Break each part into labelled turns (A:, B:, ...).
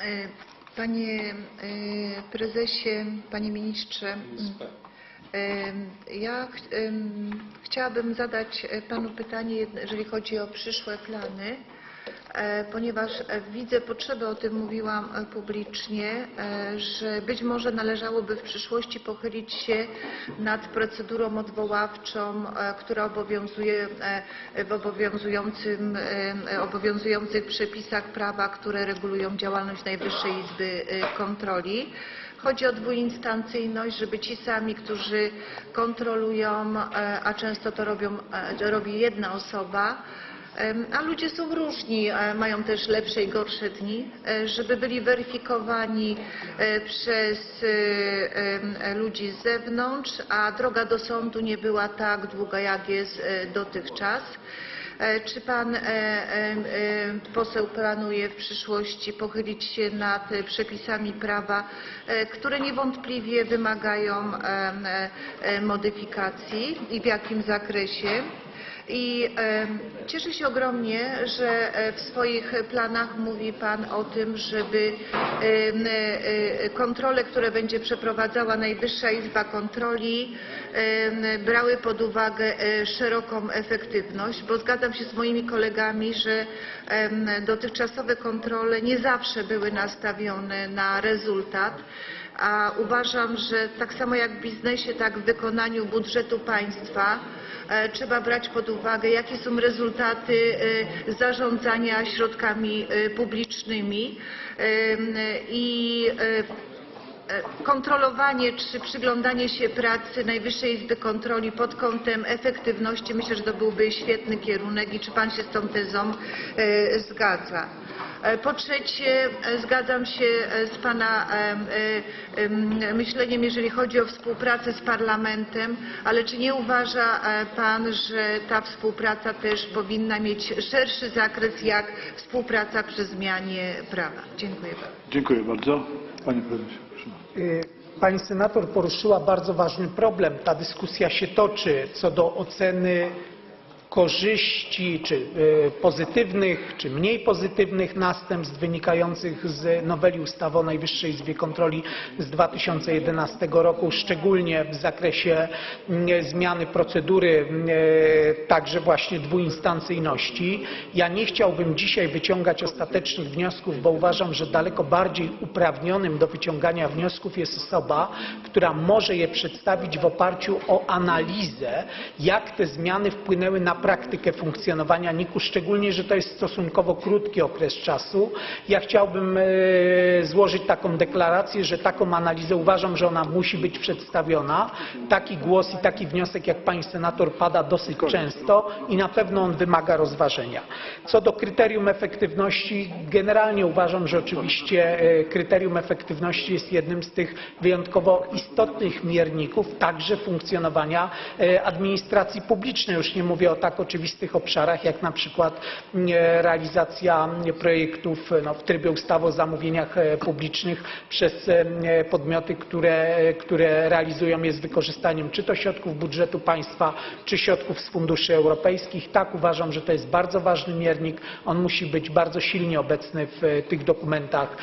A: E, Panie e, prezesie, panie ministrze, m, e, ja ch- chciałabym zadać panu pytanie, jeżeli chodzi o przyszłe plany, ponieważ e, widzę potrzebę, o tym mówiłam e, publicznie, e, że być może należałoby w przyszłości pochylić się nad procedurą odwoławczą, e, która obowiązuje e, w obowiązującym, e, obowiązujących przepisach prawa, które regulują działalność Najwyższej Izby e, Kontroli. Chodzi o dwuinstancyjność, żeby ci sami, którzy kontrolują, e, a często to robią, e, robi jedna osoba, A ludzie są różni, mają też lepsze i gorsze dni, e, żeby byli weryfikowani e, przez e, ludzi z zewnątrz, a droga do sądu nie była tak długa, jak jest dotychczas. Czy pan poseł planuje w przyszłości pochylić się nad przepisami prawa, które niewątpliwie wymagają modyfikacji i w jakim zakresie? I em, cieszę się ogromnie, że e, w swoich planach mówi Pan o tym, żeby e, e, kontrole, które będzie przeprowadzała Najwyższa Izba Kontroli, em, brały pod uwagę e, szeroką efektywność, bo zgadzam się z moimi kolegami, że dotychczasowe kontrole nie zawsze były nastawione na rezultat. A uważam, że tak samo jak w biznesie, tak w wykonaniu budżetu państwa e, trzeba brać pod uwagę, jakie są rezultaty e, zarządzania środkami e, publicznymi i kontrolowanie czy przyglądanie się pracy Najwyższej Izby Kontroli pod kątem efektywności, myślę, że to byłby świetny kierunek i czy Pan się z tą tezą zgadza. E, Po trzecie, e, zgadzam się e, z Pana em, em, myśleniem, jeżeli chodzi o współpracę z Parlamentem, ale czy nie uważa Pan, że ta współpraca też powinna mieć szerszy zakres jak współpraca przy zmianie prawa? Dziękuję bardzo.
B: Dziękuję bardzo. Panie prezesie, proszę.
C: Pani senator poruszyła bardzo ważny problem. Ta dyskusja się toczy co do oceny korzyści, czy y, pozytywnych, czy mniej pozytywnych następstw wynikających z noweli ustawy o Najwyższej Izbie Kontroli z 2011 roku, szczególnie w zakresie y, zmiany procedury, y, także właśnie dwuinstancyjności. Ja nie chciałbym dzisiaj wyciągać ostatecznych wniosków, bo uważam, że daleko bardziej uprawnionym do wyciągania wniosków jest osoba, która może je przedstawić w oparciu o analizę, jak te zmiany wpłynęły na praktykę funkcjonowania NIK-u, szczególnie, że to jest stosunkowo krótki okres czasu. Ja chciałbym e, złożyć taką deklarację, że taką analizę uważam, że ona musi być przedstawiona. Taki głos i taki wniosek jak pani senator pada dosyć często i na pewno on wymaga rozważenia. Co do kryterium efektywności, generalnie uważam, że oczywiście e, kryterium efektywności jest jednym z tych wyjątkowo istotnych mierników także funkcjonowania e, administracji publicznej. Już nie mówię o tak oczywistych obszarach jak na przykład e, realizacja projektów no, w trybie ustawy o zamówieniach e, publicznych przez e, podmioty, które, które realizują je z wykorzystaniem czy to środków budżetu państwa, czy środków z funduszy europejskich. Tak, uważam, że to jest bardzo ważny miernik. On musi być bardzo silnie obecny w e, tych dokumentach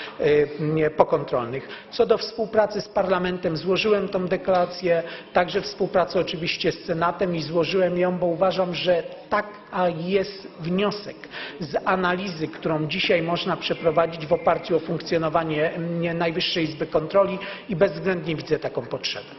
C: e, pokontrolnych. Co do współpracy z Parlamentem, złożyłem tą deklarację, także współpracę oczywiście z Senatem i złożyłem ją, bo uważam, że taka jest wniosek z analizy, którą dzisiaj można przeprowadzić w oparciu o funkcjonowanie mm, Najwyższej Izby Kontroli i bezwzględnie widzę taką potrzebę.